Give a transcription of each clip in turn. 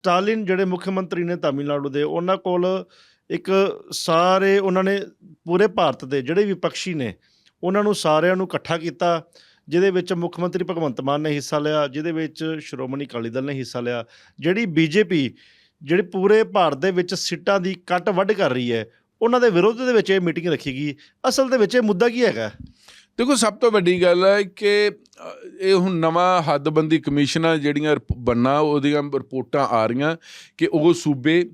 Stalin ਜਿਹੜੇ ਮੁੱਖ ਮੰਤਰੀ ਨੇ ਤਾਮਿਲਨਾਡੂ ਦੇ, ਉਹਨਾਂ ਕੋਲ ਇੱਕ ਸਾਰੇ ਉਹਨਾਂ ਨੇ ਪੂਰੇ ਭਾਰਤ ਦੇ ਜਿਹੜੇ ਵਿਪਕਸ਼ੀ ਨੇ, ਉਹਨਾਂ ਨੂੰ ਸਾਰਿਆਂ ਨੂੰ ਇਕੱਠਾ ਕੀਤਾ, ਜਿਹਦੇ ਵਿੱਚ ਮੁੱਖ ਮੰਤਰੀ ਭਗਵੰਤ ਮਾਨ ਨੇ ਹਿੱਸਾ ਲਿਆ, ਜਿਹਦੇ ਵਿੱਚ ਸ਼੍ਰੋਮਣੀ ਅਕਾਲੀ ਦਲ ਨੇ ਹਿੱਸਾ ਲਿਆ, ਜਿਹੜੀ ਬੀਜੇਪੀ, ਜਿਹੜੀ ਪੂਰੇ ਭਾਰਤ ਦੇ ਵਿੱਚ ਸੀਟਾਂ ਦੀ ਕੱਟ ਵੱਢ ਕਰ ਰਹੀ ਹੈ ਉਹਨਾਂ ਦੇ ਵਿਰੋਧ ਦੇ ਵਿੱਚ ਇਹ ਮੀਟਿੰਗ ਰੱਖੀ ਗਈ। ਅਸਲ ਦੇ ਵਿੱਚ ਇਹ ਮੁੱਦਾ ਕੀ ਹੈਗਾ? ਦੇਖੋ, ਸਭ ਤੋਂ ਵੱਡੀ ਗੱਲ ਹੈ ਕਿ ਇਹ ਹੁਣ ਨਵਾਂ ਹੱਦਬੰਦੀ ਕਮਿਸ਼ਨਾਂ ਜਿਹੜੀਆਂ ਰਿਪ- ਬੰਨਾ ਉਹਦੀਆਂ ਰਿਪੋਰਟਾਂ ਆ ਰਹੀਆਂ ਕਿ ਉਹ ਸੂਬੇ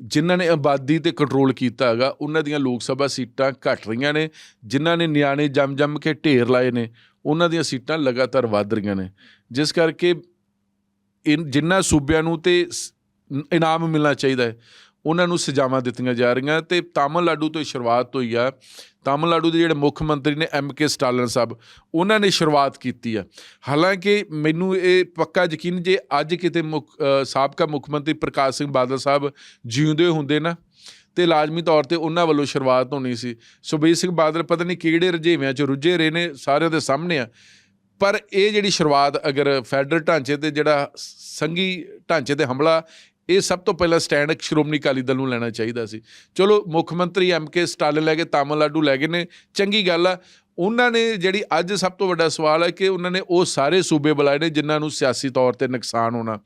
ਜਿਨ੍ਹਾਂ ਨੇ ਆਬਾਦੀ ਤੇ ਕੰਟਰੋਲ ਕੀਤਾ ਹੈਗਾ, ਉਹਨਾਂ ਦੀਆਂ ਲੋਕ ਸਭਾ ਸੀਟਾਂ ਘਟ ਰਹੀਆਂ ਨੇ, ਜਿਨ੍ਹਾਂ ਨੇ ਨਿਆਣੇ ਜੰਮ ਜੰਮ ਕੇ ਢੇਰ ਲਾਏ ਨੇ, ਉਹਨਾਂ ਦੀਆਂ ਸੀਟਾਂ ਲਗਾਤਾਰ ਵੱਧ ਰਹੀਆਂ ਨੇ। ਜਿਸ ਕਰਕੇ ਇਨ ਜਿਨ੍ਹਾਂ ਸੂਬਿਆਂ ਨੂੰ ਤੇ ਸ- ਇਨਾਮ ਮਿਲਣਾ ਚਾਹੀਦਾ ਹੈ ਉਹਨਾਂ ਨੂੰ ਸਜ਼ਾਵਾਂ ਦਿੱਤੀਆਂ ਜਾ ਰਹੀਆਂ ਤੇ ਤਾਮਿਲਨਾਡੂ ਤੋਂ ਸ਼ੁਰੂਆਤ ਹੋਈ ਆ। ਤਾਮਿਲਨਾਡੂ ਦੇ ਜਿਹੜੇ ਮੁੱਖ ਮੰਤਰੀ ਨੇ ਐਮ ਕੇ ਸਟਾਲਨ ਸਾਹਿਬ, ਉਹਨਾਂ ਨੇ ਸ਼ੁਰੂਆਤ ਕੀਤੀ ਆ। ਹਾਲਾਂਕਿ ਮੈਨੂੰ ਇਹ ਪੱਕਾ ਯਕੀਨ ਜੇ ਅੱਜ ਕਿਤੇ ਮੁੱਖ ਸਾਬਕਾ ਮੁੱਖ ਮੰਤਰੀ ਪ੍ਰਕਾਸ਼ ਸਿੰਘ ਬਾਦਲ ਸਾਹਿਬ ਜਿਉਂਦੇ ਹੁੰਦੇ ਨਾ, ਤੇ ਲਾਜ਼ਮੀ ਤੌਰ ਤੇ ਉਹਨਾਂ ਵੱਲੋਂ ਸ਼ੁਰੂਆਤ ਹੋਣੀ ਸੀ। ਸੁਬੀਰ ਸਿੰਘ ਬਾਦਲ ਪਤਾ ਨਹੀਂ ਕਿਹੜੇ ਰੁਝੇਵਿਆਂ 'ਚ ਰੁੱਝੇ ਰਹੇ ਨੇ, ਸਾਰਿਆਂ ਦੇ ਸਾਹਮਣੇ ਆ। ਪਰ ਇਹ ਜਿਹੜੀ ਸ਼ੁਰੂਆਤ ਅਗਰ ਫੈਡਰਲ ਢਾਂਚੇ ਤੇ ਜਿਹੜਾ ਸੰਘੀ ਢਾਂਚੇ ਤੇ ਹਮਲਾ ਇਹ ਸਭ ਤੋਂ ਪਹਿਲਾਂ ਸਟੈਂਡ ਸ਼੍ਰੋਮਣੀ ਅਕਾਲੀ ਦਲ ਨੂੰ ਲੈਣਾ ਚਾਹੀਦਾ ਸੀ। ਚਲੋ, ਮੁੱਖ ਮੰਤਰੀ ਐਮ ਕੇ ਸਟਾਲਿਨ ਲੈ ਕੇ ਤਾਮਿਲਨਾਡੂ ਲੈ ਗਏ ਨੇ। ਚੰਗੀ ਗੱਲ ਆ ਉਹਨਾਂ ਨੇ ਜਿਹੜੀ ਅੱਜ ਸਭ ਤੋਂ ਵੱਡਾ ਸਵਾਲ ਹੈ ਕਿ ਉਹਨਾਂ ਨੇ ਉਹ ਸਾਰੇ ਸੂਬੇ ਬੁਲਾਏ ਨੇ ਜਿਨ੍ਹਾਂ ਨੂੰ ਸਿਆਸੀ ਤੌਰ ਤੇ ਨੁਕਸਾਨ ਹੋਣਾ।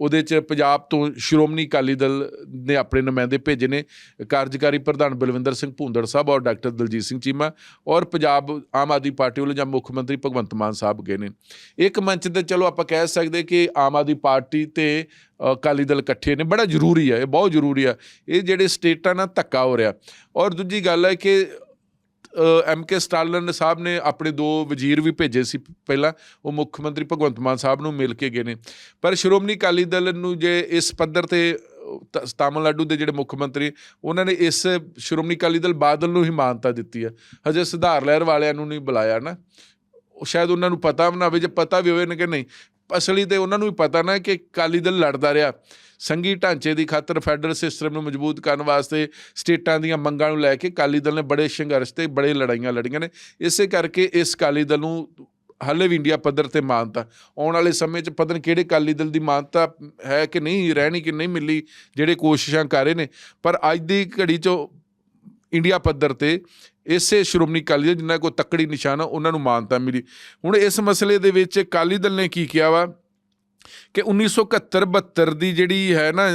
ਉਹਦੇ 'ਚ ਪੰਜਾਬ ਤੋਂ ਸ਼੍ਰੋਮਣੀ ਅਕਾਲੀ ਦਲ ਨੇ ਆਪਣੇ ਨੁਮਾਇੰਦੇ ਭੇਜੇ ਨੇ। ਕਾਰਜਕਾਰੀ ਪ੍ਰਧਾਨ ਬਲਵਿੰਦਰ ਸਿੰਘ ਭੁੰਦੜ ਸਾਹਿਬ ਔਰ ਡਾਕਟਰ ਦਲਜੀਤ ਸਿੰਘ ਚੀਮਾ ਔਰ ਪੰਜਾਬ ਆਮ ਆਦਮੀ ਪਾਰਟੀ ਵੱਲੋਂ ਜਾਂ ਮੁੱਖ ਮੰਤਰੀ ਭਗਵੰਤ ਮਾਨ ਸਾਹਿਬ ਗਏ ਨੇ। ਇੱਕ ਮੰਚ ਤੇ ਚਲੋ ਆਪਾਂ ਕਹਿ ਸਕਦੇ ਕਿ ਆਮ ਆਦਮੀ ਪਾਰਟੀ ਤੇ ਅਕਾਲੀ ਦਲ ਇਕੱਠੇ ਨੇ। ਬੜਾ ਜ਼ਰੂਰੀ ਹੈ, ਇਹ ਬਹੁਤ ਜ਼ਰੂਰੀ ਆ ਇਹ ਜਿਹੜੇ ਸਟੇਟਾਂ ਨਾਲ ਧੱਕਾ ਹੋ ਰਿਹਾ। ਔਰ ਦੂਜੀ ਗੱਲ ਹੈ ਕਿ ਐਮ ਕੇ ਸਟਾਲਨ ਸਾਹਿਬ ਨੇ ਆਪਣੇ ਦੋ ਵਜ਼ੀਰ ਵੀ ਭੇਜੇ ਸੀ ਪਹਿਲਾਂ, ਉਹ ਮੁੱਖ ਮੰਤਰੀ ਭਗਵੰਤ ਮਾਨ ਸਾਹਿਬ ਨੂੰ ਮਿਲ ਕੇ ਗਏ ਨੇ। ਪਰ ਸ਼੍ਰੋਮਣੀ ਅਕਾਲੀ ਦਲ ਨੂੰ ਜੇ ਇਸ ਪੱਧਰ ਤੇ, ਤ- ਤਾਮਿਲਨਾਡੂ ਦੇ ਜਿਹੜੇ ਮੁੱਖ ਮੰਤਰੀ, ਉਹਨਾਂ ਨੇ ਇਸ ਸ਼੍ਰੋਮਣੀ ਅਕਾਲੀ ਦਲ ਬਾਦਲ ਨੂੰ ਹੀ ਮਾਨਤਾ ਦਿੱਤੀ ਹੈ। ਹਜੇ ਸੁਧਾਰ ਲਹਿਰ ਵਾਲਿਆਂ ਨੂੰ ਨਹੀਂ ਬੁਲਾਇਆ ਨਾ। ਸ਼ਾਇਦ ਉਹਨਾਂ ਨੂੰ ਪਤਾ ਵੀ ਨਾ ਹੋਵੇ, ਜੇ ਪਤਾ ਵੀ ਹੋਵੇ ਨਾ ਕਿ ਨਹੀਂ, ਅਸਲੀ ਤੇ ਉਹਨਾਂ ਨੂੰ ਵੀ ਪਤਾ ਨਾ ਕਿ ਅਕਾਲੀ ਦਲ ਲੜਦਾ ਰਿਹਾ। ਸੰਘੀ ਢਾਂਚੇ ਦੀ ਖਾਤਰ ਫੈਡਰਲ ਸਿਸਟਮ ਨੂੰ ਮਜ਼ਬੂਤ ਕਰਨ ਵਾਸਤੇ ਸਟੇਟਾਂ ਦੀਆਂ ਮੰਗਾਂ ਨੂੰ ਲੈ ਕੇ ਅਕਾਲੀ ਦਲ ਨੇ ਬੜੇ ਸੰਘਰਸ਼ ਤੇ ਬੜੇ ਲੜਾਈਆਂ ਲੜੀਆਂ ਨੇ। ਇਸੇ ਕਰਕੇ ਇਸ ਅਕਾਲੀ ਦਲ ਨੂੰ ਹਾਲੇ ਵੀ ਇੰਡੀਆ ਪੱਧਰ ਤੇ ਮਾਨਤਾ, ਆਉਣ ਵਾਲੇ ਸਮੇਂ 'ਚ ਪਤਾ ਨਹੀਂ ਕਿਹੜੇ ਅਕਾਲੀ ਦਲ ਦੀ ਮਾਨਤਾ ਹੈ ਕਿ ਨਹੀਂ, ਰਹਿਣੀ ਕਿ ਨਹੀਂ ਮਿਲੀ, ਜਿਹੜੇ ਕੋਸ਼ਿਸ਼ਾਂ ਕਰ ਰਹੇ ਨੇ। ਪਰ ਅੱਜ ਦੀ ਘੜੀ 'ਚ ਇੰਡੀਆ ਪੱਧਰ ਤੇ ਇਸੇ ਸ਼੍ਰੋਮਣੀ ਅਕਾਲੀ ਦਲ ਜਿਨ੍ਹਾਂ ਕੋ ਤੱਕੜੀ ਨਿਸ਼ਾਨ ਆ, ਉਹਨਾਂ ਨੂੰ ਮਾਨਤਾ ਮਿਲੀ। ਹੁਣ ਇਸ ਮਸਲੇ ਦੇ ਵਿੱਚ ਅਕਾਲੀ ਦਲ ਨੇ ਕੀ ਕਿਹਾ ਵਾ? ਕਿ 1971 72 ਦੀ ਜਿਹੜੀ ਹੈ ਨਾ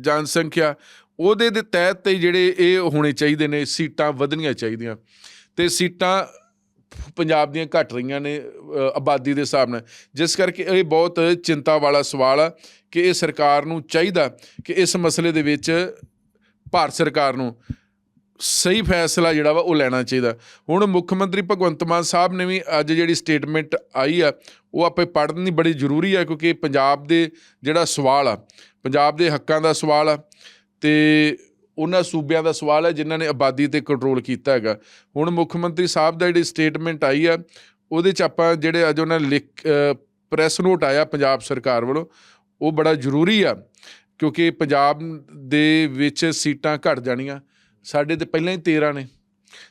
ਜਨਸੰਖਿਆ, ਉਹਦੇ ਦੇ ਤਹਿਤ ਤੇ ਜਿਹੜੇ ਇਹ ਹੋਣੇ ਚਾਹੀਦੇ ਨੇ, ਸੀਟਾਂ ਵਧਣੀਆਂ ਚਾਹੀਦੀਆਂ। ਤੇ ਸੀਟਾਂ ਪੰਜਾਬ ਦੀਆਂ ਘਟ ਰਹੀਆਂ ਨੇ ਆਬਾਦੀ ਦੇ ਹਿਸਾਬ ਨਾਲ। ਜਿਸ ਕਰਕੇ ਇਹ ਬਹੁਤ ਚਿੰਤਾ ਵਾਲਾ ਸਵਾਲ ਆ ਕਿ ਇਹ ਸਰਕਾਰ ਨੂੰ ਚਾਹੀਦਾ ਕਿ ਇਸ ਮਸਲੇ ਦੇ ਵਿੱਚ ਭਾਰਤ ਸਰਕਾਰ ਨੂੰ ਸਹੀ ਫੈਸਲਾ ਜਿਹੜਾ ਵਾ ਉਹ ਲੈਣਾ ਚਾਹੀਦਾ। ਹੁਣ ਮੁੱਖ ਮੰਤਰੀ ਭਗਵੰਤ ਮਾਨ ਸਾਹਿਬ ਨੇ ਵੀ ਅੱਜ ਜਿਹੜੀ ਸਟੇਟਮੈਂਟ ਆਈ ਆ, ਉਹ ਆਪੇ ਪੜ੍ਹਨੀ ਬੜੀ ਜ਼ਰੂਰੀ ਆ ਕਿਉਂਕਿ ਪੰਜਾਬ ਦੇ ਜਿਹੜਾ ਸਵਾਲ ਆ, ਪੰਜਾਬ ਦੇ ਹੱਕਾਂ ਦਾ ਸਵਾਲ ਆ ਤੇ ਉਹਨਾਂ ਸੂਬਿਆਂ ਦਾ ਸਵਾਲ ਹੈ ਜਿਨ੍ਹਾਂ ਨੇ ਆਬਾਦੀ ਤੇ ਕੰਟਰੋਲ ਕੀਤਾ ਹੈਗਾ। ਹੁਣ ਮੁੱਖ ਮੰਤਰੀ ਸਾਹਿਬ ਦਾ ਜਿਹੜੀ ਸਟੇਟਮੈਂਟ ਆਈ ਆ, ਉਹਦੇ ਚ ਆਪਾਂ ਜਿਹੜੇ ਅੱਜ ਉਹਨਾਂ ਲਿਖ ਪ੍ਰੈਸ ਨੋਟ ਆਇਆ ਪੰਜਾਬ ਸਰਕਾਰ ਵੱਲੋਂ, ਉਹ ਬੜਾ ਜ਼ਰੂਰੀ ਆ ਕਿਉਂਕਿ ਪੰਜਾਬ ਦੇ ਵਿੱਚ ਸੀਟਾਂ ਘਟ ਜਾਣੀਆਂ। ਸਾਡੇ ਤੇ ਪਹਿਲਾਂ ਹੀ 13 ਨੇ।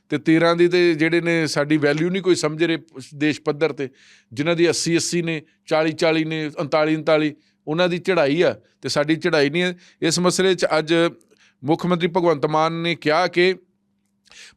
ਤੇ 13 ਦੀ ਤੇ ਜਿਹੜੇ ਨੇ ਸਾਡੀ ਵੈਲਿਊ ਨਹੀਂ ਕੋਈ ਸਮਝ ਰਹੇ ਦੇਸ਼ ਪੱਧਰ ਤੇ। ਜਿਨ੍ਹਾਂ ਦੀ 80 80 ਨੇ 40 40 ਨੇ 39 39 ਉਹਨਾਂ ਦੀ ਚੜ੍ਹਾਈ ਆ ਤੇ ਸਾਡੀ ਚੜ੍ਹਾਈ ਨਹੀਂ ਹੈ। ਇਸ ਮਸਲੇ 'ਚ ਅੱਜ ਮੁੱਖ ਮੰਤਰੀ ਭਗਵੰਤ ਮਾਨ ਨੇ ਕਿਹਾ ਕਿ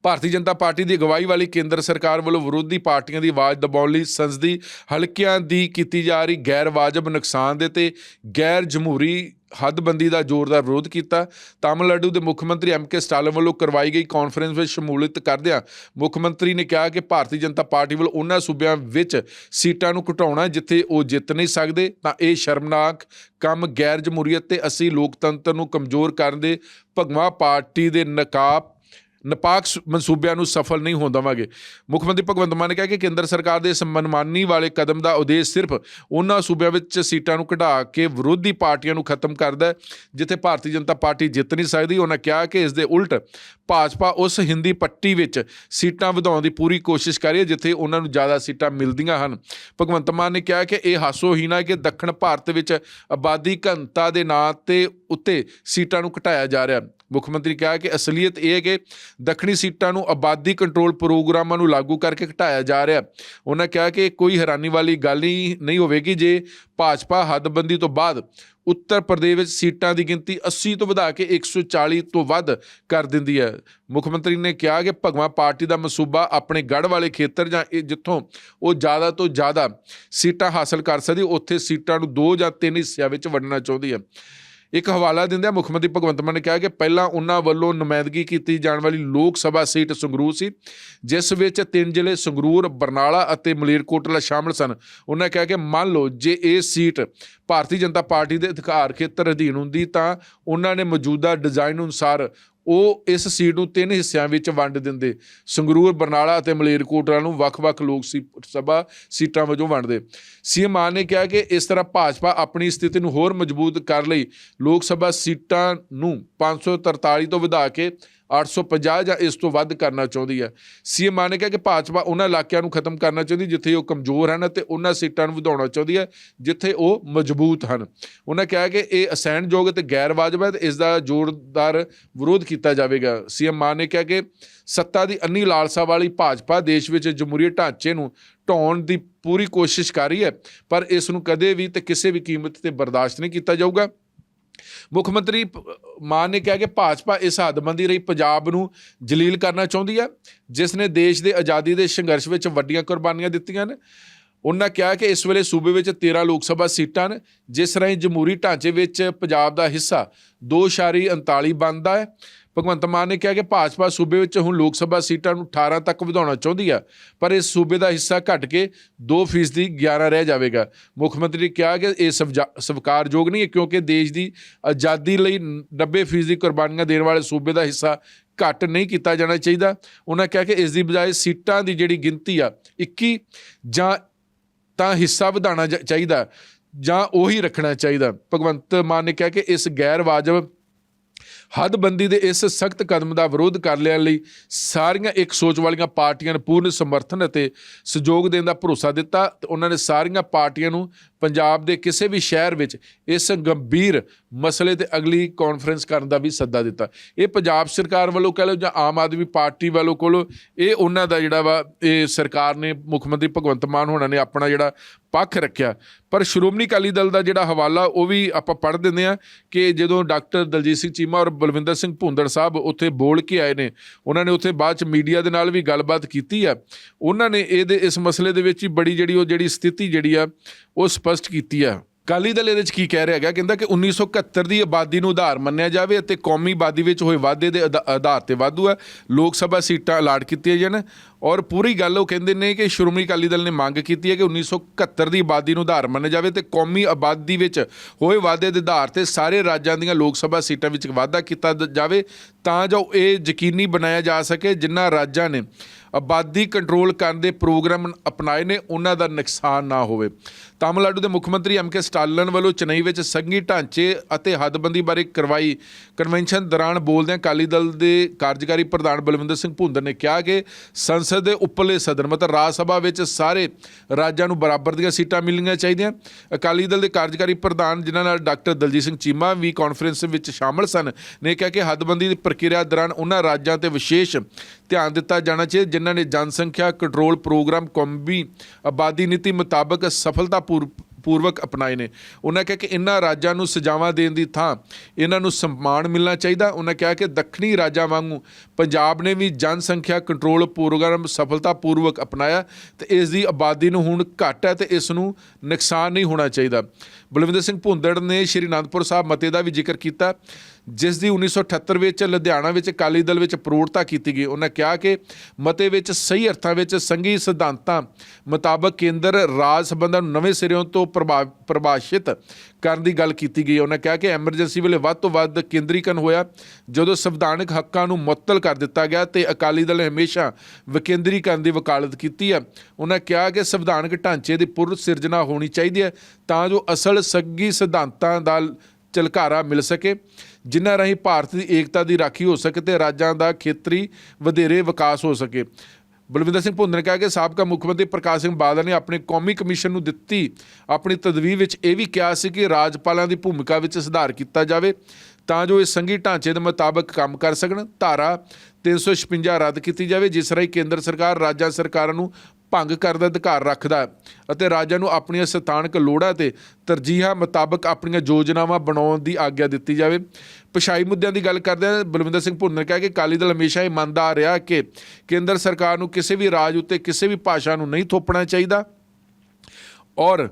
ਭਾਰਤੀ ਜਨਤਾ ਪਾਰਟੀ ਦੀ ਅਗਵਾਈ ਵਾਲੀ ਕੇਂਦਰ ਸਰਕਾਰ ਵੱਲੋਂ ਵਿਰੋਧੀ ਪਾਰਟੀਆਂ ਦੀ ਆਵਾਜ਼ ਦਬਾਉਣ ਲਈ ਸੰਸਦੀ ਹਲਕਿਆਂ ਦੀ ਕੀਤੀ ਜਾ ਰਹੀ ਗੈਰ ਵਾਜਬ ਨੁਕਸਾਨ ਦੇ ਤੇ ਗੈਰ ਜਮਹੂਰੀ ਹੱਦਬੰਦੀ ਦਾ ਜ਼ੋਰਦਾਰ ਵਿਰੋਧ ਕੀਤਾ। ਤਾਮਿਲਨਾਡੂ ਦੇ ਮੁੱਖ ਮੰਤਰੀ ਐਮ ਕੇ ਸਟਾਲਿਨ ਵੱਲੋਂ ਕਰਵਾਈ ਗਈ ਕਾਨਫਰੰਸ ਵਿੱਚ ਸ਼ਮੂਲੀਅਤ ਕਰਦਿਆਂ ਮੁੱਖ ਮੰਤਰੀ ਨੇ ਕਿਹਾ ਕਿ ਭਾਰਤੀ ਜਨਤਾ ਪਾਰਟੀ ਵੱਲੋਂ ਉਹਨਾਂ ਸੂਬਿਆਂ ਵਿੱਚ ਸੀਟਾਂ ਨੂੰ ਘਟਾਉਣਾ ਜਿੱਥੇ ਉਹ ਜਿੱਤ ਨਹੀਂ ਸਕਦੇ, ਤਾਂ ਇਹ ਸ਼ਰਮਨਾਕ ਕੰਮ ਗੈਰ ਜਮਹੂਰੀਅਤ ਤੇ ਅਸੀਂ ਲੋਕਤੰਤਰ ਨੂੰ ਕਮਜ਼ੋਰ ਕਰਨ ਦੇ ਭਗਵਾ ਪਾਰਟੀ ਦੇ ਨਕਾਬ ਨਪਾਕ ਮਨਸੂਬਿਆਂ ਨੂੰ ਸਫਲ ਨਹੀਂ ਹੋਣ ਦੇਵਾਂਗੇ। ਮੁੱਖ ਮੰਤਰੀ ਭਗਵੰਤ ਮਾਨ ਨੇ ਕਿਹਾ ਕਿ ਕੇਂਦਰ ਸਰਕਾਰ ਦੇ ਇਸ ਮਨਮਾਨੀ ਵਾਲੇ ਕਦਮ ਦਾ ਉਦੇਸ਼ ਸਿਰਫ ਉਹਨਾਂ ਸੂਬਿਆਂ ਵਿੱਚ ਸੀਟਾਂ ਨੂੰ ਘਟਾ ਕੇ ਵਿਰੋਧੀ ਪਾਰਟੀਆਂ ਨੂੰ ਖਤਮ ਕਰਦਾ ਹੈ, ਜਿੱਥੇ ਭਾਰਤੀ ਜਨਤਾ ਪਾਰਟੀ ਜਿੱਤ ਨਹੀਂ ਸਕਦੀ। ਉਹਨਾਂ ਕਿਹਾ ਕਿ ਇਸ ਦੇ ਉਲਟ ਭਾਜਪਾ ਉਸ ਹਿੰਦੀ ਪੱਟੀ ਵਿੱਚ ਸੀਟਾਂ ਵਧਾਉਣ ਦੀ ਪੂਰੀ ਕੋਸ਼ਿਸ਼ ਕਰ ਰਹੀ ਹੈ, ਜਿੱਥੇ ਉਹਨਾਂ ਨੂੰ ਜ਼ਿਆਦਾ ਸੀਟਾਂ ਮਿਲਦੀਆਂ ਹਨ। ਭਗਵੰਤ ਮਾਨ ਨੇ ਕਿਹਾ ਕਿ ਇਹ ਹਾਸੋਹੀਣ ਹੈ ਕਿ ਦੱਖਣ ਭਾਰਤ ਵਿੱਚ ਆਬਾਦੀ ਘਨਤਾ ਦੇ ਨਾਂ ਤੇ ਉੱਤੇ ਸੀਟਾਂ ਨੂੰ ਘਟਾਇਆ ਜਾ ਰਿਹਾ ਮੁੱਖ ਮੰਤਰੀ ਕਿਹਾ ਕਿ ਅਸਲੀਅਤ ਇਹ ਹੈ ਕਿ ਦੱਖਣੀ ਸੀਟਾਂ ਨੂੰ ਆਬਾਦੀ ਕੰਟਰੋਲ ਪ੍ਰੋਗਰਾਮਾਂ ਨੂੰ ਲਾਗੂ ਕਰਕੇ ਘਟਾਇਆ ਜਾ ਰਿਹਾ ਉਹਨਾਂ ਕਿਹਾ ਕਿ ਕੋਈ ਹੈਰਾਨੀ ਵਾਲੀ ਗੱਲ ਹੀ ਨਹੀਂ ਹੋਵੇਗੀ ਜੇ ਭਾਜਪਾ ਹੱਦਬੰਦੀ ਤੋਂ ਬਾਅਦ ਉੱਤਰ ਪ੍ਰਦੇਸ਼ ਵਿੱਚ ਸੀਟਾਂ ਦੀ ਗਿਣਤੀ 80 ਤੋਂ ਵਧਾ ਕੇ 140 ਤੋਂ ਵੱਧ ਕਰ ਦਿੰਦੀ ਹੈ। ਮੁੱਖ ਮੰਤਰੀ ਨੇ ਕਿਹਾ ਕਿ ਭਗਵਾ ਪਾਰਟੀ ਦਾ ਮਸੂਬਾ ਆਪਣੇ ਗੜ ਵਾਲੇ ਖੇਤਰ ਜਾਂ ਇਹ ਜਿੱਥੋਂ ਉਹ ਜ਼ਿਆਦਾ ਤੋਂ ਜ਼ਿਆਦਾ ਸੀਟਾਂ ਹਾਸਲ ਕਰ ਸਕਦੀ, ਉੱਥੇ ਸੀਟਾਂ ਨੂੰ ਦੋ ਜਾਂ ਤਿੰਨ ਹਿੱਸਿਆਂ ਵਿੱਚ ਵੰਡਣਾ ਚਾਹੁੰਦੀ ਹੈ। ਇੱਕ ਹਵਾਲਾ ਦਿੰਦਿਆਂ ਮੁੱਖ ਮੰਤਰੀ ਭਗਵੰਤ ਮਾਨ ਨੇ ਕਿਹਾ ਕਿ ਪਹਿਲਾਂ ਉਹਨਾਂ ਵੱਲੋਂ ਨੁਮਾਇੰਦਗੀ ਕੀਤੀ ਜਾਣ ਵਾਲੀ ਲੋਕ ਸਭਾ ਸੀਟ ਸੰਗਰੂਰ ਸੀ, ਜਿਸ ਵਿੱਚ ਤਿੰਨ ਜ਼ਿਲ੍ਹੇ ਸੰਗਰੂਰ, ਬਰਨਾਲਾ ਅਤੇ ਮਲੇਰਕੋਟਲਾ ਸ਼ਾਮਲ ਸਨ। ਉਹਨਾਂ ਕਿਹਾ ਕਿ ਮੰਨ ਲਓ ਜੇ ਇਹ ਸੀਟ ਭਾਰਤੀ ਜਨਤਾ ਪਾਰਟੀ ਦੇ ਅਧਿਕਾਰ ਖੇਤਰ ਅਧੀਨ ਹੁੰਦੀ ਤਾਂ ਉਹਨਾਂ ਨੇ ਮੌਜੂਦਾ ਡਿਜ਼ਾਈਨ ਅਨੁਸਾਰ ਉਹ ਇਸ ਸੀਟ ਨੂੰ ਤਿੰਨ ਹਿੱਸਿਆਂ ਵਿੱਚ ਵੰਡ ਦਿੰਦੇ। ਸੰਗਰੂਰ, ਬਰਨਾਲਾ ਅਤੇ ਮਲੇਰਕੋਟਲਾ ਨੂੰ ਵੱਖ-ਵੱਖ ਲੋਕ ਸਭਾ ਸੀਟਾਂ ਵਜੋਂ ਵੰਡਦੇ। ਸੀਐਮ ਮਾਨ ਨੇ ਕਿਹਾ ਕਿ ਇਸ ਤਰ੍ਹਾਂ ਭਾਜਪਾ ਆਪਣੀ ਸਥਿਤੀ ਨੂੰ ਹੋਰ ਮਜ਼ਬੂਤ ਕਰ ਲਈ। ਲੋਕ ਸਭਾ ਸੀਟਾਂ ਨੂੰ 543 ਤੋਂ ਵਧਾ ਕੇ 850 ਜਾਂ ਇਸ ਤੋਂ ਵੱਧ ਕਰਨਾ ਚਾਹੁੰਦੀ ਹੈ। ਸੀਐਮ ਮਾਨ ਨੇ ਕਿਹਾ ਕਿ ਭਾਜਪਾ ਉਹਨਾਂ ਇਲਾਕਿਆਂ ਨੂੰ ਖਤਮ ਕਰਨਾ ਚਾਹੁੰਦੀ, ਜਿੱਥੇ ਉਹ ਕਮਜ਼ੋਰ ਹਨ ਅਤੇ ਉਹਨਾਂ ਸੀਟਾਂ ਨੂੰ ਵਧਾਉਣਾ ਚਾਹੁੰਦੀ ਹੈ, ਜਿੱਥੇ ਉਹ ਮਜ਼ਬੂਤ ਹਨ। ਉਹਨਾਂ ਕਿਹਾ ਕਿ ਇਹ ਅਸਹਿਣਯੋਗ ਅਤੇ ਗੈਰ ਵਾਜਬ ਹੈ ਤੇ ਇਸ ਦਾ ਜ਼ੋਰਦਾਰ ਵਿਰੋਧ ਕੀਤਾ ਜਾਵੇਗਾ। ਸੀਐਮ ਮਾਨ ਨੇ ਕਿਹਾ ਕਿ ਸੱਤਾ ਦੀ ਅੰਨੀ ਲਾਲਸਾ ਵਾਲੀ ਭਾਜਪਾ ਦੇਸ਼ ਵਿੱਚ ਜਮਹੂਰੀ ਢਾਂਚੇ ਨੂੰ ਢਾਉਣ ਦੀ ਪੂਰੀ ਕੋਸ਼ਿਸ਼ ਕਰ ਰਹੀ ਹੈ, ਪਰ ਇਸ ਨੂੰ ਕਦੇ ਵੀ ਤੇ ਕਿਸੇ ਵੀ ਕੀਮਤ ਤੇ ਬਰਦਾਸ਼ਤ ਨਹੀਂ ਕੀਤਾ ਜਾਊਗਾ। ਮੁੱਖ ਮੰਤਰੀ ਮਾਨ ਨੇ ਕਿਹਾ ਕਿ ਭਾਜਪਾ ਇਸ ਹੱਦਬੰਦੀ ਰਹੀ ਪੰਜਾਬ ਨੂੰ ਜਲੀਲ ਕਰਨਾ ਚਾਹੁੰਦੀ ਹੈ, ਜਿਸ ਨੇ ਦੇਸ਼ ਦੇ ਆਜ਼ਾਦੀ ਦੇ ਸੰਘਰਸ਼ ਵਿੱਚ ਵੱਡੀਆਂ ਕੁਰਬਾਨੀਆਂ ਦਿੱਤੀਆਂ ਨੇ। ਉਹਨਾਂ ਕਿਹਾ ਕਿ ਇਸ ਵੇਲੇ ਸੂਬੇ ਵਿੱਚ 13 ਲੋਕ ਸਭਾ ਸੀਟਾਂ ਨੇ, ਜਿਸ ਰਾਹੀਂ ਜਮਹੂਰੀ ਢਾਂਚੇ ਵਿੱਚ ਪੰਜਾਬ ਦਾ ਹਿੱਸਾ 2.39 ਬਣਦਾ ਹੈ। ਭਗਵੰਤ ਮਾਨ ਨੇ ਕਿਹਾ ਕਿ ਭਾਜਪਾ ਸੂਬੇ ਵਿੱਚ ਹੁਣ ਲੋਕ ਸਭਾ ਸੀਟਾਂ ਨੂੰ 18 ਤੱਕ ਵਧਾਉਣਾ ਚਾਹੁੰਦੀ ਆ, ਪਰ ਇਸ ਸੂਬੇ ਦਾ ਹਿੱਸਾ ਘਟ ਕੇ 2% ਦੀ 11 ਰਹਿ ਜਾਵੇਗਾ। ਮੁੱਖ ਮੰਤਰੀ ਨੇ ਕਿਹਾ ਕਿ ਇਹ ਸਵਜਾ- ਸਵੀਕਾਰਯੋਗ ਨਹੀਂ ਹੈ, ਕਿਉਂਕਿ ਦੇਸ਼ ਦੀ ਆਜ਼ਾਦੀ ਲਈ 90% ਦੀ ਕੁਰਬਾਨੀਆਂ ਦੇਣ ਵਾਲੇ ਸੂਬੇ ਦਾ ਹਿੱਸਾ ਘੱਟ ਨਹੀਂ ਕੀਤਾ ਜਾਣਾ ਚਾਹੀਦਾ। ਉਹਨਾਂ ਕਿਹਾ ਕਿ ਇਸ ਦੀ ਬਜਾਏ ਸੀਟਾਂ ਦੀ ਜਿਹੜੀ ਗਿਣਤੀ ਆ 21 ਜਾਂ ਤਾਂ ਹਿੱਸਾ ਵਧਾਉਣਾ ਚਾਹੀਦਾ। ਜਾਂ ਉਹੀ ਰੱਖਣਾ ਚਾਹੀਦਾ। ਭਗਵੰਤ ਮਾਨ ਨੇ ਕਿਹਾ ਕਿ ਇਸ ਗੈਰ ਵਾਜਬ ਹੱਦਬੰਦੀ ਦੇ ਇਸ ਸਖਤ ਕਦਮ ਦਾ ਵਿਰੋਧ ਕਰ ਲੈਣ ਲਈ ਸਾਰੀਆਂ ਇੱਕ ਸੋਚ ਵਾਲੀਆਂ ਪਾਰਟੀਆਂ ਨੂੰ ਪੂਰਨ ਸਮਰਥਨ ਅਤੇ ਸਹਿਯੋਗ ਦੇਣ ਦਾ ਭਰੋਸਾ ਦਿੱਤਾ ਤੇ ਉਹਨਾਂ ਨੇ ਸਾਰੀਆਂ ਪਾਰਟੀਆਂ ਨੂੰ ਪੰਜਾਬ ਦੇ ਕਿਸੇ ਵੀ ਸ਼ਹਿਰ ਵਿੱਚ ਇਸ ਗੰਭੀਰ ਮਸਲੇ ਤੇ ਅਗਲੀ ਕਾਨਫਰੰਸ ਕਰਨ ਦਾ ਵੀ ਸੱਦਾ ਦਿੱਤਾ। ਇਹ ਪੰਜਾਬ ਸਰਕਾਰ ਵੱਲੋਂ ਕਹ ਲਓ ਜਾਂ ਆਮ ਆਦਮੀ ਪਾਰਟੀ ਵੱਲੋਂ ਕੋਲੋਂ ਇਹ ਉਹਨਾਂ ਦਾ ਜਿਹੜਾ ਵਾ, ਇਹ ਸਰਕਾਰ ਨੇ, ਮੁੱਖ ਮੰਤਰੀ ਭਗਵੰਤ ਮਾਨ ਹੋਣਾ ਨੇ ਆਪਣਾ ਜਿਹੜਾ ਪੱਖ ਰੱਖਿਆ। ਪਰ ਸ਼੍ਰੋਮਣੀ ਅਕਾਲੀ ਦਲ ਦਾ ਜਿਹੜਾ ਹਵਾਲਾ, ਉਹ ਵੀ ਆਪਾਂ ਪੜ੍ਹ ਦਿੰਦੇ ਆ ਕਿ ਜਦੋਂ ਡਾਕਟਰ ਦਲਜੀਤ ਸਿੰਘ ਚੀਮਾ ਔਰ ਬਲਵਿੰਦਰ ਸਿੰਘ ਭੁੰਦੜ ਸਾਹਿਬ ਉੱਥੇ ਬੋਲ ਕੇ ਆਏ ਨੇ, ਉਹਨਾਂ ਨੇ ਉੱਥੇ ਬਾਅਦ ਚ ਮੀਡੀਆ ਦੇ ਨਾਲ ਵੀ ਗੱਲਬਾਤ ਕੀਤੀ ਆ। ਉਹਨਾਂ ਨੇ ਇਹਦੇ, ਇਸ ਮਸਲੇ ਦੇ ਵਿੱਚ ਹੀ ਬੜੀ ਜਿਹੜੀ ਉਹ ਜਿਹੜੀ ਸਥਿਤੀ ਜਿਹੜੀ ਆ, ਉਹ ਸਪਸ਼ਟ ਕੀਤੀ ਆ। ਅਕਾਲੀ ਦਲ ਇਹਦੇ ਵਿੱਚ ਕੀ ਕਹਿ ਰਿਹਾ ਹੈਗਾ? ਕਹਿੰਦਾ ਕਿ 1971 ਦੀ ਆਬਾਦੀ ਨੂੰ ਆਧਾਰ ਮੰਨਿਆ ਜਾਵੇ ਅਤੇ ਕੌਮੀ ਆਬਾਦੀ ਵਿੱਚ ਹੋਏ ਵਾਧੇ ਦੇ ਆਧਾ- ਆਧਾਰ ਤੇ ਵਾਧੂ ਹੈ। ਲੋਕ ਸਭਾ ਸੀਟਾਂ ਅਲਾਟ ਕੀਤੀਆਂ ਜਾਣ ਔਰ ਪੂਰੀ ਗੱਲ ਉਹ ਕਹਿੰਦੇ ਨੇ ਕਿ ਸ਼੍ਰੋਮਣੀ ਅਕਾਲੀ ਦਲ ਨੇ ਮੰਗ ਕੀਤੀ ਹੈ ਕਿ 1971 ਦੀ ਆਬਾਦੀ ਨੂੰ ਆਧਾਰ ਮੰਨਿਆ ਜਾਵੇ ਤੇ ਕੌਮੀ ਆਬਾਦੀ ਵਿੱਚ ਹੋਏ ਵਾਧੇ ਦੇ ਆਧਾਰ ਤੇ ਸਾਰੇ ਰਾਜਾਂ ਦੀਆਂ ਲੋਕ ਸਭਾ ਸੀਟਾਂ ਵਿੱਚ ਵਾਧਾ ਕੀਤਾ ਦ- ਜਾਵੇ ਤਾਂ ਜੋ ਇਹ ਯਕੀਨੀ ਬਣਾਇਆ ਜਾ ਸਕੇ ਜਿਨ੍ਹਾਂ ਰਾਜਾਂ ਨੇ ਆਬਾਦੀ ਕੰਟਰੋਲ ਕਰਨ ਦੇ ਪ੍ਰੋਗਰਾਮ ਅਪਣਾਏ ਨੇ, ਉਹਨਾਂ ਦਾ ਨੁਕਸਾਨ ਨਾ ਹੋਵੇ। ਤਾਮਿਲਨਾਡੂ ਦੇ ਮੁੱਖ ਮੰਤਰੀ ਐਮ ਕੇ ਸਟਾਲਨ ਵੱਲੋਂ ਚੇਨਈ ਵਿੱਚ ਸੰਘੀ ਢਾਂਚੇ ਅਤੇ ਹੱਦਬੰਦੀ ਬਾਰੇ ਕਰਵਾਈ ਕਨਵੈਨਸ਼ਨ ਦੌਰਾਨ ਬੋਲਦਿਆਂ ਅਕਾਲੀ ਦਲ ਦੇ ਕਾਰਜਕਾਰੀ ਪ੍ਰਧਾਨ ਬਲਵਿੰਦਰ ਸਿੰਘ ਭੁੰਦਰ ਨੇ ਕਿਹਾ ਕਿ ਸੰਸਦ ਦੇ ਉੱਪਰਲੇ ਸਦਨ, ਮਤਲਬ ਰਾਜ ਸਭਾ ਵਿੱਚ ਸਾਰੇ ਰਾਜਾਂ ਨੂੰ ਬਰਾਬਰ ਦੀਆਂ ਸੀਟਾਂ ਮਿਲਣੀਆਂ ਚਾਹੀਦੀਆਂ। ਅਕਾਲੀ ਦਲ ਦੇ ਕਾਰਜਕਾਰੀ ਪ੍ਰਧਾਨ, ਜਿਨ੍ਹਾਂ ਨਾਲ ਡਾਕਟਰ ਦਲਜੀਤ ਸਿੰਘ ਚੀਮਾ ਵੀ ਕਾਨਫਰੰਸ ਵਿੱਚ ਸ਼ਾਮਲ ਸਨ, ਨੇ ਕਿਹਾ ਕਿ ਹੱਦਬੰਦੀ ਦੀ ਪ੍ਰਕਿਰਿਆ ਦੌਰਾਨ ਉਹਨਾਂ ਰਾਜਾਂ ਤੇ ਵਿਸ਼ੇਸ਼ ਧਿਆਨ ਦਿੱਤਾ ਜਾਣਾ ਚਾਹੀਦਾ ਜਿਨ੍ਹਾਂ ਨੇ ਜਨਸੰਖਿਆ ਕੰਟਰੋਲ ਪ੍ਰੋਗਰਾਮ ਕੌਮੀ ਆਬਾਦੀ ਨੀਤੀ ਮੁਤਾਬਕ ਸਫਲਤਾ ਪੂਰਵਕ ਅਪਣਾਏ ਨੇ। ਉਹਨਾਂ ਕਿਹਾ ਕਿ ਇਹਨਾਂ ਰਾਜਾਂ ਨੂੰ ਸਜ਼ਾਵਾਂ ਦੇਣ ਦੀ ਥਾਂ ਇਹਨਾਂ ਨੂੰ ਸਨਮਾਨ ਮਿਲਣਾ ਚਾਹੀਦਾ। ਉਹਨਾਂ ਕਿਹਾ ਕਿ ਦੱਖਣੀ ਰਾਜਾਂ ਵਾਂਗੂ ਪੰਜਾਬ ਨੇ ਵੀ ਜਨਸੰਖਿਆ ਕੰਟਰੋਲ ਪ੍ਰੋਗਰਾਮ ਸਫਲਤਾ ਪੂਰਵਕ ਅਪਣਾਇਆ ਤੇ ਇਸ ਦੀ ਆਬਾਦੀ ਨੂੰ ਹੁਣ ਘੱਟ ਹੈ ਤੇ ਇਸ ਨੂੰ ਨੁਕਸਾਨ ਨਹੀਂ ਹੋਣਾ ਚਾਹੀਦਾ। ਬਲਵਿੰਦਰ ਸਿੰਘ ਭੁੰਦੜ ਨੇ ਸ਼੍ਰੀ ਅਨੰਦਪੁਰ ਸਾਹਿਬ ਮਤੇ ਦਾ ਵੀ ਜ਼ਿਕਰ ਕੀਤਾ। ਜਿਸ ਦੀ 1978 ਵਿੱਚ ਲੁਧਿਆਣਾ ਵਿੱਚ ਅਕਾਲੀ ਦਲ ਵਿੱਚ ਪ੍ਰੋੜਤਾ ਕੀਤੀ ਗਈ। ਉਹਨਾਂ ਕਿਹਾ ਕਿ ਮਤੇ ਵਿੱਚ ਸਹੀ ਅਰਥਾਂ ਵਿੱਚ ਸੰਘੀ ਸਿਧਾਂਤਾਂ ਮੁਤਾਬਕ ਕੇਂਦਰ ਰਾਜ ਸੰਬੰਧਾਂ ਨੂੰ ਨਵੇਂ ਸਿਰਿਓਂ ਤੋਂ ਪ੍ਰਭਾ- ਪ੍ਰਭਾਸ਼ਿਤ ਕਰਨ ਦੀ ਗੱਲ ਕੀਤੀ ਗਈ। ਉਹਨਾਂ ਕਿਹਾ ਕਿ ਐਮਰਜੈਂਸੀ ਵੇਲੇ ਵੱਧ ਤੋਂ ਵੱਧ ਕੇਂਦਰੀਕਰਨ ਹੋਇਆ, ਜਦੋਂ ਸੰਵਿਧਾਨਕ ਹੱਕਾਂ ਨੂੰ ਮੁਅੱਤਲ ਕਰ ਦਿੱਤਾ ਗਿਆ ਤੇ ਅਕਾਲੀ ਦਲ ਨੇ ਹਮੇਸ਼ਾ ਵਿਕੇਂਦਰੀਕਰਨ ਦੀ ਵਕਾਲਤ ਕੀਤੀ ਹੈ। ਉਹਨਾਂ ਕਿਹਾ ਕਿ ਸੰਵਿਧਾਨਕ ਢਾਂਚੇ ਦੀ ਪੁਰ ਸਿਰਜਣਾ ਹੋਣੀ ਚਾਹੀਦੀ ਹੈ ਤਾਂ ਜੋ ਅਸਲ ਸੰਘੀ ਸਿਧਾਂਤਾਂ ਦਾ ਝਲਕਾਰਾ ਮਿਲ ਸਕੇ। ਜਿਨ੍ਹਾਂ ਰਾਹੀਂ ਭਾਰਤ ਦੀ ਏਕਤਾ ਦੀ ਰਾਖੀ ਹੋ ਸਕੇ ਤੇ ਰਾਜਾਂ ਦਾ ਖੇਤਰੀ ਵਧੇਰੇ ਵਿਕਾਸ ਹੋ ਸਕੇ। ਬਲਵਿੰਦਰ ਸਿੰਘ ਭੁੰਦਰ ਨੇ ਕਿਹਾ ਕਿ ਸਾਬਕਾ ਮੁੱਖ ਮੰਤਰੀ ਪ੍ਰਕਾਸ਼ ਸਿੰਘ ਬਾਦਲ ਨੇ ਆਪਣੇ ਕੌਮੀ ਕਮਿਸ਼ਨ ਨੂੰ ਦਿੱਤੀ, ਆਪਣੀ ਤਦਵੀਰ ਵਿੱਚ ਇਹ ਵੀ ਕਿਹਾ ਸੀ ਕਿ ਰਾਜਪਾਲਾਂ ਦੀ ਭੂਮਿਕਾ ਵਿੱਚ ਸੁਧਾਰ ਕੀਤਾ ਜਾਵੇ, ਤਾਂ ਜੋ ਇਸ ਸੰਘੀ ਢਾਂਚੇ ਦੇ ਮੁਤਾਬਕ ਕੰਮ ਕਰ ਸਕਣ। ਧਾਰਾ 356 ਰੱਦ ਕੀਤੀ ਜਾਵੇ, ਜਿਸ ਰਾਹੀਂ ਕੇਂਦਰ ਸਰਕਾਰ ਰਾਜਾਂ ਸਰਕਾਰਾਂ ਨੂੰ ਭੰਗ ਕਰਨ ਦਾ ਅਧਿਕਾਰ ਰੱਖਦਾ ਅਤੇ ਰਾਜਾਂ ਨੂੰ ਆਪਣੀਆਂ ਸਥਾਨਕ ਲੋੜਾਂ ਤੇ ਤਰਜੀਹਾਂ ਮੁਤਾਬਕ ਆਪਣੀਆਂ ਯੋਜਨਾਵਾਂ ਬਣਾਉਣ ਦੀ ਆਗਿਆ ਦਿੱਤੀ ਜਾਵੇ। ਪਛਾਈ ਮੁੱਦਿਆਂ ਦੀ ਗੱਲ ਕਰਦੇ ਹਾਂ। ਬਲਵਿੰਦਰ ਸਿੰਘ ਭੁੰਨਰ ਕਹਿ ਕਿ ਅਕਾਲੀ ਦਲ ਹਮੇਸ਼ਾ ਇਹ ਮੰਨਦਾ ਆ ਰਿਹਾ ਕਿ ਕੇਂਦਰ ਸਰਕਾਰ ਨੂੰ ਕਿਸੇ ਵੀ ਰਾਜ ਉੱਤੇ ਕਿਸੇ ਵੀ ਭਾਸ਼ਾ ਨੂੰ ਨਹੀਂ ਥੋਪਣਾ ਚਾਹੀਦਾ ਔਰ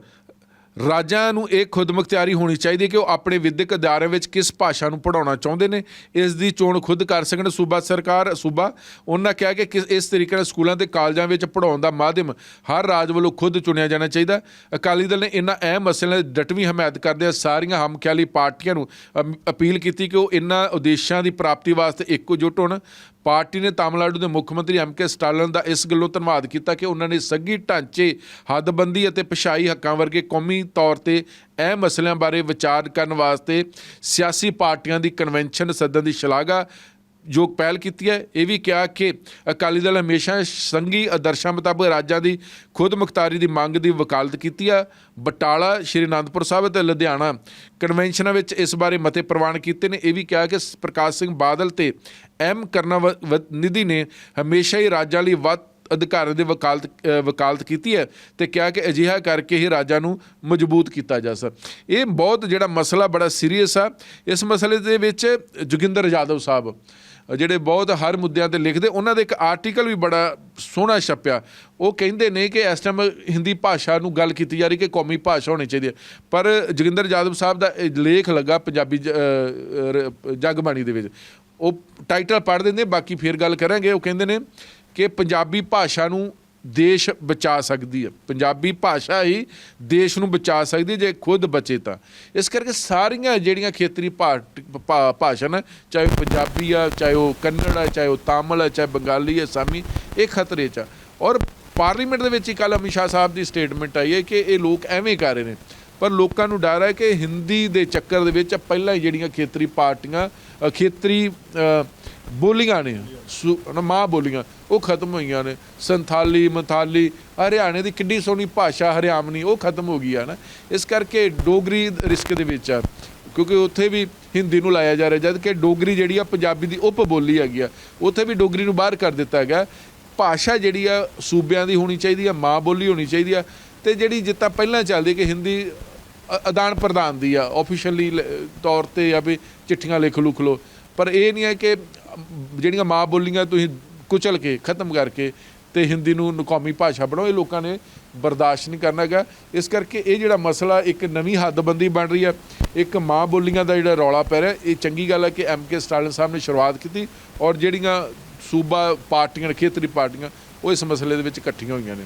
ਰਾਜਾਂ ਨੂੰ ਇਹ ਖੁਦਮੁਖਤਿਆਰੀ ਹੋਣੀ ਚਾਹੀਦੀ ਹੈ ਕਿ ਉਹ ਆਪਣੇ ਵਿਦਿਅਕ ਅਦਾਰਿਆਂ ਵਿੱਚ ਕਿਸ ਭਾਸ਼ਾ ਨੂੰ ਪੜਾਉਣਾ ਚਾਹੁੰਦੇ ਨੇ। ਇਸ ਦੀ ਚੋਣ ਖੁਦ ਕਰ ਸਕਣ। ਸੂਬਾ ਸਰਕਾਰ, ਸੂਬਾ, ਉਹਨਾਂ ਕਿਹਾ ਕਿ ਕਿਸ, ਇਸ ਤਰੀਕੇ ਨਾਲ ਸਕੂਲਾਂ ਤੇ ਕਾਲਜਾਂ ਵਿੱਚ ਪੜਾਉਣ ਦਾ ਮਾਧਿਅਮ ਹਰ ਰਾਜ ਵੱਲੋਂ ਖੁਦ ਚੁਣਿਆ ਜਾਣਾ ਚਾਹੀਦਾ ਅਕਾਲੀ ਦਲ ਨੇ ਇਹਨਾਂ ਅਹਿਮ ਮਸਲਿਆਂ ਦੀ ਡਟਵੀਂ ਹਮਾਇਤ ਕਰਦੇ ਸਾਰੀਆਂ ਹਮਖਿਆਲੀ ਪਾਰਟੀਆਂ ਨੂੰ ਅਮ- ਅਪੀਲ ਕੀਤੀ ਕਿ ਉਹ ਇਹਨਾਂ ਉਦੇਸ਼ਾਂ ਦੀ ਪ੍ਰਾਪਤੀ ਵਾਸਤੇ ਇੱਕੋ ਇੱਕੋਜੁੱਟ ਹੋਣ। ਪਾਰਟੀ ਨੇ ਤਾਮਿਲਨਾਡੂ ਦੇ ਮੁੱਖ ਮੰਤਰੀ ਐਮ ਕੇ ਸਟਾਲਨ ਦਾ ਇਸ ਗੱਲੋਂ ਧੰਨਵਾਦ ਕੀਤਾ ਕਿ ਉਹਨਾਂ ਨੇ ਸੱਗੀ ਢਾਂਚੇ, ਹੱਦਬੰਦੀ ਅਤੇ ਪਛਾਈ ਹੱਕਾਂ ਵਰਗੇ ਕੌਮੀ ਤੌਰ ਤੇ ਇਹ ਮਸਲਿਆਂ ਬਾਰੇ ਵਿਚਾਰ ਕਰਨ ਵਾਸਤੇ ਸਿਆਸੀ ਪਾਰਟੀਆਂ ਦੀ ਕਨਵੈਨਸ਼ਨ ਸੱਦਣ ਦੀ ਸ਼ਲਾਘਾ ਯੋਗ ਪਹਿਲ ਕੀਤੀ ਹੈ। ਇਹ ਵੀ ਕਿਹਾ ਕਿ ਅਕਾਲੀ ਦਲ ਹਮੇਸ਼ਾ ਸੰਘੀ ਆਦਰਸ਼ਾਂ ਮੁਤਾਬਕ ਰਾਜਾਂ ਦੀ ਖੁਦ ਮੁਖਤਾਰੀ ਦੀ ਮੰਗ ਦੀ ਵਕਾਲਤ ਕੀਤੀ ਆ। ਬਟਾਲਾ, ਸ਼੍ਰੀ ਅਨੰਦਪੁਰ ਸਾਹਿਬ ਤੇ ਲੁਧਿਆਣਾ ਕਨਵੈਨਸ਼ਨਾਂ ਵਿੱਚ ਇਸ ਬਾਰੇ ਮਤੇ ਪ੍ਰਵਾਨ ਕੀਤੇ ਨੇ। ਇਹ ਵੀ ਕਿਹਾ ਕਿ ਪ੍ਰਕਾਸ਼ ਸਿੰਘ ਬਾਦਲ ਤੇ ਐਮ ਕਰਨਾ ਨਿਧੀ ਨੇ ਹਮੇਸ਼ਾ ਹੀ ਰਾਜਾਂ ਲਈ ਵੱਧ ਅਧਿਕਾਰਾਂ ਦੀ ਵਕਾਲਤ ਵਕਾਲਤ ਕੀਤੀ ਹੈ ਤੇ ਕਿਹਾ ਕਿ ਅਜਿਹਾ ਕਰਕੇ ਹੀ ਰਾਜਾਂ ਨੂੰ ਮਜ਼ਬੂਤ ਕੀਤਾ ਜਾ ਸਕਦਾ ਇਹ ਬਹੁਤ ਜਿਹੜਾ ਮਸਲਾ ਬੜਾ ਸੀਰੀਅਸ ਆ। ਇਸ ਮਸਲੇ ਦੇ ਵਿੱਚ ਜੋਗਿੰਦਰ ਯਾਦਵ ਸਾਹਿਬ ਜਿਹੜੇ ਬਹੁਤ ਹਰ ਮੁੱਦਿਆਂ ਤੇ ਲਿਖਦੇ, ਉਹਨਾਂ ਦੇ ਇੱਕ ਆਰਟੀਕਲ ਵੀ ਬੜਾ ਸੋਹਣਾ ਛਪਿਆ। ਉਹ ਕਹਿੰਦੇ ਨੇ ਕਿ ਇਸ ਟਾਈਮ ਹਿੰਦੀ ਭਾਸ਼ਾ ਨੂੰ ਗੱਲ ਕੀਤੀ ਜਾ ਰਹੀ ਕਿ ਕੌਮੀ ਭਾਸ਼ਾ ਹੋਣੀ ਚਾਹੀਦੀ ਹੈ। ਪਰ ਜੋਗਿੰਦਰ ਯਾਦਵ ਸਾਹਿਬ ਦਾ ਇਹ ਲੇਖ ਲੱਗਾ ਪੰਜਾਬੀ ਜਗਬਾਣੀ ਦੇ ਵਿੱਚ। ਉਹ ਟਾਈਟਲ ਪੜ੍ਹ ਦਿੰਦੇ, ਬਾਕੀ ਫੇਰ ਗੱਲ ਕਰਾਂਗੇ। ਉਹ ਕਹਿੰਦੇ ਨੇ ਕਿ ਪੰਜਾਬੀ ਭਾਸ਼ਾ ਨੂੰ ਦੇਸ਼ ਬਚਾ ਸਕਦੀ ਹੈ। ਪੰਜਾਬੀ ਭਾਸ਼ਾ ਹੀ ਦੇਸ਼ ਨੂੰ ਬਚਾ ਸਕਦੀ ਹੈ, ਜੇ ਖੁਦ ਬਚੇ ਤਾਂ। ਇਸ ਕਰਕੇ ਸਾਰੀਆਂ ਜਿਹੜੀਆਂ ਖੇਤਰੀ ਭਾ- ਭਾ- ਭਾਸ਼ਾ ਨੇ, ਚਾਹੇ ਉਹ ਪੰਜਾਬੀ ਆ, ਚਾਹੇ ਉਹ ਕੰਨੜ ਆ, ਚਾਹੇ ਉਹ ਤਾਮਿਲ ਆ, ਚਾਹੇ ਬੰਗਾਲੀ ਆ, ਸਾਮੀ, ਇਹ ਖਤਰੇ 'ਚ ਆ। ਔਰ ਪਾਰਲੀਮੈਂਟ ਦੇ ਵਿੱਚ ਹੀ ਕੱਲ੍ਹ ਅਮਿਤ ਸ਼ਾਹ ਸਾਹਿਬ ਦੀ ਸਟੇਟਮੈਂਟ ਆਈ ਹੈ ਕਿ ਇਹ ਲੋਕ ਐਵੇਂ ਕਰ ਰਹੇ ਨੇ। ਪਰ ਲੋਕਾਂ ਨੂੰ ਡਰ ਹੈ ਕਿ ਹਿੰਦੀ ਦੇ ਚੱਕਰ ਦੇ ਵਿੱਚ ਪਹਿਲਾਂ ਹੀ ਜਿਹੜੀਆਂ ਖੇਤਰੀ ਪਾਰਟੀਆਂ ਖੇਤਰੀ ਬੋਲੀਆਂ ਨੇ, ਸੁ- ਨਾ ਮਾਂ ਬੋਲੀਆਂ, ਉਹ ਖਤਮ ਹੋਈਆਂ ਨੇ। ਸੰਥਾਲੀ, ਮਥਾਲੀ, ਹਰਿਆਣੇ ਦੀ ਕਿੰਨੀ ਸੋਹਣੀ ਭਾਸ਼ਾ ਹਰਿਆਮਨੀ ਉਹ ਖਤਮ ਹੋ ਗਈ ਆ ਨਾ। ਇਸ ਕਰਕੇ ਡੋਗਰੀ ਰਿਸਕ ਦੇ ਵਿੱਚ ਆ। ਕਿਉਂਕਿ ਉੱਥੇ ਵੀ ਹਿੰਦੀ ਨੂੰ ਲਾਇਆ ਜਾ ਰਿਹਾ, ਜਦ ਕਿ ਡੋਗਰੀ ਜਿਹੜੀ ਆ ਪੰਜਾਬੀ ਦੀ ਉਪ ਬੋਲੀ ਹੈਗੀ ਆ। ਉੱਥੇ ਵੀ ਡੋਗਰੀ ਨੂੰ ਬਾਹਰ ਕਰ ਦਿੱਤਾ ਹੈਗਾ। ਭਾਸ਼ਾ ਜਿਹੜੀ ਆ ਸੂਬਿਆਂ ਦੀ ਹੋਣੀ ਚਾਹੀਦੀ ਆ, ਮਾਂ ਬੋਲੀ ਹੋਣੀ ਚਾਹੀਦੀ ਆ। ਤੇ ਜਿਹੜੀ ਜਿੱਦਾਂ ਪਹਿਲਾਂ ਚੱਲਦੀ ਕਿ ਹਿੰਦੀ ਆਦਾਨ ਪ੍ਰਦਾਨ ਦੀ ਆ ਆਫੀਸ਼ੀਅਲੀ ਤੌਰ ਤੇ ਆ ਵੀ ਚਿੱਠੀਆਂ ਲਿਖ ਲੁਖ ਲੋ ਪਰ ਇਹ ਨਹੀਂ ਹੈ ਕਿ ਜਿਹੜੀਆਂ ਮਾਂ ਬੋਲੀਆਂ ਤੁਸੀਂ ਕੁਚਲ ਕੇ ਖਤਮ ਕਰਕੇ ਤੇ ਹਿੰਦੀ ਨੂੰ ਕੌਮੀ ਭਾਸ਼ਾ ਬਣਾਓ ਇਹ ਲੋਕਾਂ ਨੇ ਬਰਦਾਸ਼ਤ ਨਹੀਂ ਕਰਨਾ ਹੈਗਾ। ਇਸ ਕਰਕੇ ਇਹ ਜਿਹੜਾ ਮਸਲਾ ਇੱਕ ਨਵੀਂ ਹੱਦਬੰਦੀ ਬਣ ਰਹੀ ਹੈ ਇੱਕ ਮਾਂ ਬੋਲੀਆਂ ਦਾ ਜਿਹੜਾ ਰੌਲਾ ਪੈ ਰਿਹਾ ਇਹ ਚੰਗੀ ਗੱਲ ਹੈ ਕਿ ਐਮ ਕੇ ਸਟਾਲਿਨ ਸਾਹਿਬ ਨੇ ਸ਼ੁਰੂਆਤ ਕੀਤੀ ਔਰ ਜਿਹੜੀਆਂ ਸੂਬਾ ਪਾਰਟੀਆਂ ਨੇ, ਖੇਤਰੀ ਪਾਰਟੀਆਂ ਉਹ ਇਸ ਮਸਲੇ ਦੇ ਵਿੱਚ ਇਕੱਠੀਆਂ ਹੋਈਆਂ ਨੇ।